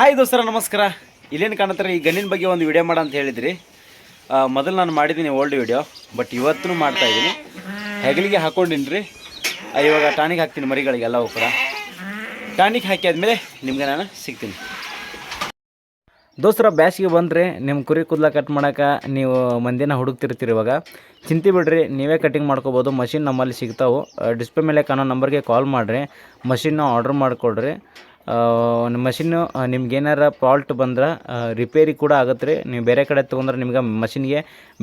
Hi ದೋಸ್ತರ, ನಮಸ್ಕಾರ. ಇಲ್ಲೇನು ಕಾಣತ್ತಾರೆ? ಈ ಗಣ್ಣಿನ ಬಗ್ಗೆ ಒಂದು ವಿಡಿಯೋ ಮಾಡ ಅಂತ ಹೇಳಿದ್ರಿ. ಮೊದಲು ನಾನು ಮಾಡಿದ್ದೀನಿ ಓಲ್ಡ್ ವಿಡಿಯೋ ಬಟ್ ಇವತ್ತೂ ಮಾಡ್ತಾ ಇದ್ದೀನಿ. ಹೆಗಲಿಗೆ ಹಾಕ್ಕೊಂಡಿನ್ರಿ ಇವಾಗ ಟಾನಿಕ್ ಹಾಕ್ತೀನಿ ಮರಿಗಳಿಗೆ ಎಲ್ಲವೂ ಕೂಡ. ಟಾನಿಕ್ ಹಾಕಿ ಆದಮೇಲೆ ನಿಮಗೆ ನಾನು ಸಿಗ್ತೀನಿ. ದೋಸ್ತರ, ಬ್ಯಾಸಿಗೆ ಬಂದರೆ ನಿಮ್ಮ ಕುರಿ ಕೂದಲ ಕಟ್ ಮಾಡೋಕೆ ನೀವು ಮಂದಿನ ಹುಡುಕ್ತಿರ್ತೀರಿ ಇವಾಗ. ಚಿಂತೆ ಬಿಡ್ರಿ, ನೀವೇ ಕಟಿಂಗ್ ಮಾಡ್ಕೋಬೋದು. ಮಷಿನ್ ನಮ್ಮಲ್ಲಿ ಸಿಗ್ತಾವೆ. ಡಿಸ್ಪ್ಲೇ ಮೇಲೆ ಕಾಣೋ ನಂಬರ್ಗೆ ಕಾಲ್ ಮಾಡಿರಿ. ಮಷಿನ್ನ ಆರ್ಡ್ರ್ ಮಾಡಿಕೊಡ್ರಿ. ಮಷಿನ್ನು ನಿಮ್ಗೆ ಏನಾರ ಫಾಲ್ಟ್ ಬಂದ್ರೆ ರಿಪೇರಿ ಕೂಡ ಆಗುತ್ತೆ ರೀ. ನೀವು ಬೇರೆ ಕಡೆ ತೊಗೊಂಡ್ರೆ ನಿಮ್ಗೆ ಮಷಿನ್ಗೆ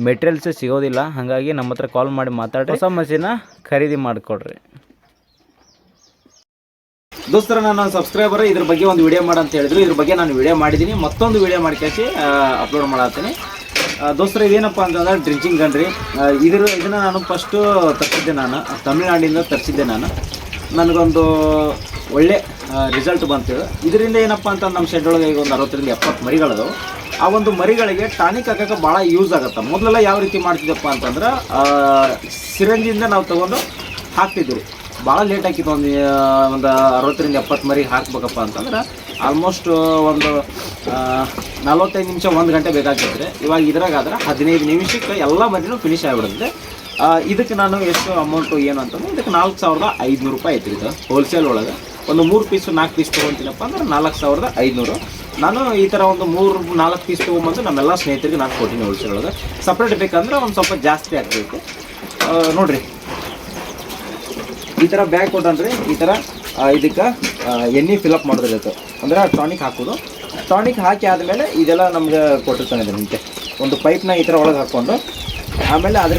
ಮೆಟೀರಿಯಲ್ಸ್ ಸಿಗೋದಿಲ್ಲ. ಹಾಗಾಗಿ ನಮ್ಮ ಹತ್ರ ಕಾಲ್ ಮಾಡಿ ಮಾತಾಡಿ ಹೊಸ ಮಷಿನ ಖರೀದಿ ಮಾಡಿಕೊಡ್ರಿ. ದೋಸ್ತರ, ನಾನು ಸಬ್ಸ್ಕ್ರೈಬರ್ ಇದ್ರ ಬಗ್ಗೆ ಒಂದು ವಿಡಿಯೋ ಮಾಡ ಅಂತ ಹೇಳಿದ್ರು. ಇದ್ರ ಬಗ್ಗೆ ನಾನು ವಿಡಿಯೋ ಮಾಡಿದ್ದೀನಿ ಮತ್ತೊಂದು ವಿಡಿಯೋ ಮಾಡ್ಕೇಸಿ ಅಪ್ಲೋಡ್ ಮಾಡತ್ತೀನಿ ದೋಸ್ತರ, ಇದೇನಪ್ಪ ಅಂತಂದ್ರೆ ಡ್ರಿಂಕಿಂಗ್ ಗನ್ ರೀ. ಇದ್ರ, ಇದನ್ನ ನಾನು ಫಸ್ಟು ತರಿಸಿದ್ದೆ ನಾನು. ತಮಿಳ್ನಾಡಿಂದ ತರಿಸಿದ್ದೆ ನಾನು. ನನಗೊಂದು ಒಳ್ಳೆ ರಿಸಲ್ಟ್ ಬಂತು. ಇದರಿಂದ ಏನಪ್ಪ ಅಂತ ನಮ್ಮ ಶೆಡ್ ಒಳಗೆ ಈಗ ಒಂದು ಅರವತ್ತರಿಂದ ಎಪ್ಪತ್ತು ಮರಿಗಳದು ಆ ಒಂದು ಮರಿಗಳಿಗೆ ಟಾನಿಕ್ ಹಾಕಕ್ಕೆ ಭಾಳ ಯೂಸ್ ಆಗುತ್ತೆ. ಮೊದಲೆಲ್ಲ ಯಾವ ರೀತಿ ಮಾಡ್ತಿದ್ದಪ್ಪ ಅಂತಂದ್ರೆ ಸಿರಂಜಿಂದ ನಾವು ತೊಗೊಂಡು ಹಾಕ್ತಿದ್ವಿ ಭಾಳ ಲೇಟ್ ಹಾಕಿತ್ತು ಒಂದು ಒಂದು ಅರವತ್ತರಿಂದ ಎಪ್ಪತ್ತು ಮರಿ ಹಾಕ್ಬೇಕಪ್ಪ ಅಂತಂದ್ರೆ ಆಲ್ಮೋಸ್ಟ್ ಒಂದು ನಲವತ್ತೈದು ನಿಮಿಷ, ಒಂದು ಗಂಟೆ ಬೇಕಾಗ್ತದೆ ಇವಾಗ ಇದ್ರಾಗಾದ್ರೆ ಹದಿನೈದು ನಿಮಿಷಕ್ಕೆ ಎಲ್ಲ ಮರಿನೂ ಫಿನಿಶ್ ಆಗಿಬಿಡುತ್ತೆ. ಇದಕ್ಕೆ ನಾನು ಎಷ್ಟು ಅಮೌಂಟು ಏನು ಅಂತಂದ್ರೆ, ಇದಕ್ಕೆ ನಾಲ್ಕು ಸಾವಿರದ ಐದುನೂರು ರೂಪಾಯಿ ಐತ್ರಿ ಇದು ಹೋಲ್ಸೇಲ್ ಒಳಗೆ. ಒಂದು ಮೂರು ಪೀಸು ನಾಲ್ಕು ಪೀಸ್ ತೊಗೊತೀನಪ್ಪ ಅಂದ್ರೆ ನಾಲ್ಕು ಸಾವಿರದ ಐದುನೂರು. ನಾನು ಈ ಥರ ಒಂದು ಮೂರು, ನಾಲ್ಕು ಪೀಸ್ ತೊಗೊಂಬಂದು ನಮ್ಮೆಲ್ಲ ಸ್ನೇಹಿತರಿಗೆ ನಾನು ಕೊಟ್ಟಿನಿ ಹೋಲ್ಸೇಲ್ ಒಳಗೆ. ಸಪ್ರೇಟ್ ಬೇಕಂದ್ರೆ ಒಂದು ಸ್ವಲ್ಪ ಜಾಸ್ತಿ ಆಗಬೇಕು. ನೋಡಿರಿ. ಈ ಥರ ಬ್ಯಾಗ್ ಕೊಟ್ಟನ್ರಿ ಈ ಥರ ಇದಕ್ಕೆ ಎಣ್ಣೆ ಫಿಲಪ್ ಮಾಡೋದಿರುತ್ತೆ ಅಂದ್ರೆ ಟಾನಿಕ್ ಹಾಕೋದು. ಟಾನಿಕ್ ಹಾಕಿ ಆದಮೇಲೆ ಇದೆಲ್ಲ ನಮ್ಗೆ ಕೊಟ್ಟಿರ್ತಾನೆ ಇದೆ ಮುಂಚೆ ಒಂದು ಪೈಪ್ನ ಈ ಥರ ಒಳಗೆ ಹಾಕ್ಕೊಂಡು ಆಮೇಲೆ ಅದ್ರ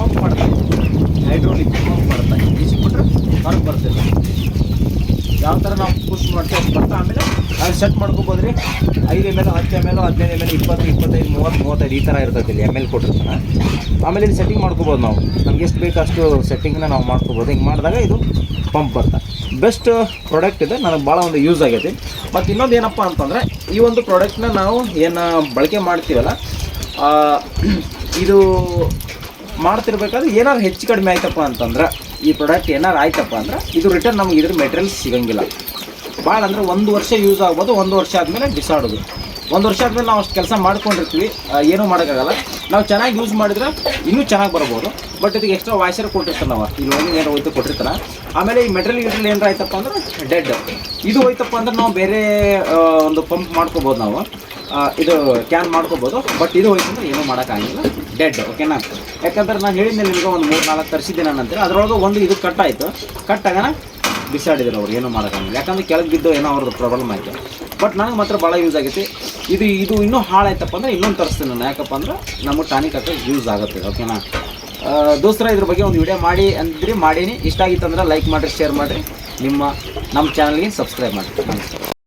ಪಂಪ್ ಮಾಡ್ತಾರೆ. ಹೈಡ್ರೋಲಿಕ್ ಪಂಪ್ ಮಾಡ್ತಾರೆ. ಕೊಟ್ಟರೆ ಹೊರಗೆ ಬರ್ತಿಲ್ಲ ಯಾವ ಥರ ನಾವು ಪುಷ್ ಮಾಡ್ತೀವಿ ಅಷ್ಟು ಬರ್ತಾ ಆಮೇಲೆ ಅದು ಸೆಟ್ ಮಾಡ್ಕೋಬೋದು ರೀ ಐದು ಎಂ ಎಲ್ ಹತ್ತು ಎಂ ಎಲ್ ಹದಿನೈದು ಎಂ ಎಲ್ ಇಪ್ಪತ್ತು, ಇಪ್ಪತ್ತೈದು, ಮೂವತ್ತು, ಮೂವತ್ತೈದು ಈ ಥರ ಇರ್ತೈತಿ ಇಲ್ಲಿ ಎಂ ಎಲ್ ಕೊಟ್ಟಿರ್ತಾನೆ. ಆಮೇಲೆ ಇಲ್ಲಿ ಸೆಟ್ಟಿಂಗ್ ಮಾಡ್ಕೋಬೋದು ನಾವು. ನಮ್ಗೆ ಎಷ್ಟು ಬೇಕು ಅಷ್ಟು ಸೆಟ್ಟಿಂಗ್ನ ನಾವು ಮಾಡ್ಕೋಬೋದು. ಹಿಂಗೆ ಮಾಡಿದಾಗ ಇದು ಪಂಪ್ ಬರ್ತಾ. ಬೆಸ್ಟ್ ಪ್ರಾಡಕ್ಟ್ ಇದೆ. ನನಗೆ ಭಾಳ ಒಂದು ಯೂಸ್ ಆಗೈತಿ. ಮತ್ತು ಇನ್ನೊಂದು ಏನಪ್ಪ ಅಂತಂದರೆ, ಈ ಒಂದು ಪ್ರಾಡಕ್ಟ್ನ ನಾವು ಏನು ಬಳಕೆ ಮಾಡ್ತೀವಲ್ಲ ಇದು ಮಾಡ್ತಿರ್ಬೇಕಾದ್ರೆ ಏನಾರು ಹೆಚ್ಚು ಕಡಿಮೆ ಆಯ್ತಪ್ಪ ಅಂತಂದ್ರೆ ಈ ಪ್ರಾಡಕ್ಟ್ ಏನಾರು ಆಯ್ತಪ್ಪ ಅಂದ್ರೆ ಇದು ರಿಟರ್ನ್ ನಮ್ಗೆ ಇದ್ರ ಮೆಟೀರಿಯಲ್ ಸಿಗಂಗಿಲ್ಲ. ಭಾಳ ಅಂದ್ರೆ ಒಂದು ವರ್ಷ ಯೂಸ್ ಆಗ್ಬೋದು, ಒಂದು ವರ್ಷ ಆದಮೇಲೆ ಬಿಸಾಡೋದು ಒಂದು ವರ್ಷ ಆದಮೇಲೆ ನಾವು ಅಷ್ಟು ಕೆಲಸ ಮಾಡ್ಕೊಂಡಿರ್ತೀವಿ ಏನೂ ಮಾಡೋಕ್ಕಾಗಲ್ಲ. ನಾವು ಚೆನ್ನಾಗಿ ಯೂಸ್ ಮಾಡಿದ್ರೆ ಇನ್ನೂ ಚೆನ್ನಾಗಿ ಬರ್ಬೋದು. ಬಟ್ ಇದಕ್ಕೆ ಎಕ್ಸ್ಟ್ರಾ ವಾಯ್ಸರ್ ಕೊಟ್ಟಿರ್ತಾನೆ ನಾವು. ಇಲ್ಲಿ ಒಂದು ಏನೋ ಹೋಯ್ತು ಕೊಟ್ಟಿರ್ತಾನೆ ಆಮೇಲೆ ಈ ಮೆಟೀರಿಯಲ್ ಯೂಟ್ರಲ್ ಏನಾರ ಆಯ್ತಪ್ಪ ಅಂದ್ರೆ ಡೆಡ್ ಇದು ಹೋಯ್ತಪ್ಪ ಅಂದ್ರೆ ನಾವು ಬೇರೆ ಒಂದು ಪಂಪ್ ಮಾಡ್ಕೋಬೋದು ನಾವು. ಇದು ಕ್ಯಾನ್ ಮಾಡ್ಕೋಬೋದು. ಬಟ್ ಇದು ಹೋಯ್ತು ಅಂದ್ರೆ ಏನೂ ಮಾಡೋಕ್ಕಾಗಿಲ್ಲ. ಡೆಡ್ ಓಕೆನಾ ಯಾಕಂದ್ರೆ ನಾನು ಹೇಳಿದ್ದೆ ನಿಮಗೆ ಒಂದು ಮೂರು ನಾಲ್ಕು ತರಿಸಿದ್ದೆ ನಾನು ಅಂತೇಳಿ ಅದರೊಳಗೆ ಒಂದು ಇದು ಕಟ್ ಆಯಿತು. ಕಟ್ ಆಗೋಣ ಬಿಸಾಡಿದ್ರು ಅವ್ರು, ಏನೂ ಮಾಡೋಕ್ಕಾಗಿಲ್ಲ ಯಾಕಂದ್ರೆ ಕೆಳಗೆ ಬಿದ್ದು ಏನೋ ಅವ್ರದ್ದು ಪ್ರಾಬ್ಲಮ್ ಆಯಿತು. ಬಟ್ ನನಗೆ ಮಾತ್ರ ಭಾಳ ಯೂಸ್ ಆಗೈತಿ. ಇದು ಇದು ಇನ್ನೂ ಹಾಳಾಯ್ತಪ್ಪ ಅಂದ್ರೆ ಇನ್ನೊಂದು ತರಿಸ್ತೀನಿ ನಾನು. ಯಾಕಪ್ಪ ಅಂದ್ರೆ ನಮ್ಮ ಟಾನಿಕ್ ಹಾಕಿ ಯೂಸ್ ಆಗುತ್ತೆ ಓಕೆನಾ ದೋಸ್ತರ, ಇದ್ರ ಬಗ್ಗೆ ಒಂದು ವಿಡಿಯೋ ಮಾಡಿ ಅಂದ್ರೆ, ಮಾಡೀನಿ. ಇಷ್ಟ ಆಗಿತ್ತಂದ್ರೆ ಲೈಕ್ ಮಾಡಿರಿ ಶೇರ್ ಮಾಡಿರಿ. ನಿಮ್ಮ, ನಮ್ಮ ಚಾನಲ್ಗೆ ಸಬ್ಸ್ಕ್ರೈಬ್ ಮಾಡಿರಿ. ನಮಸ್ಕಾರ.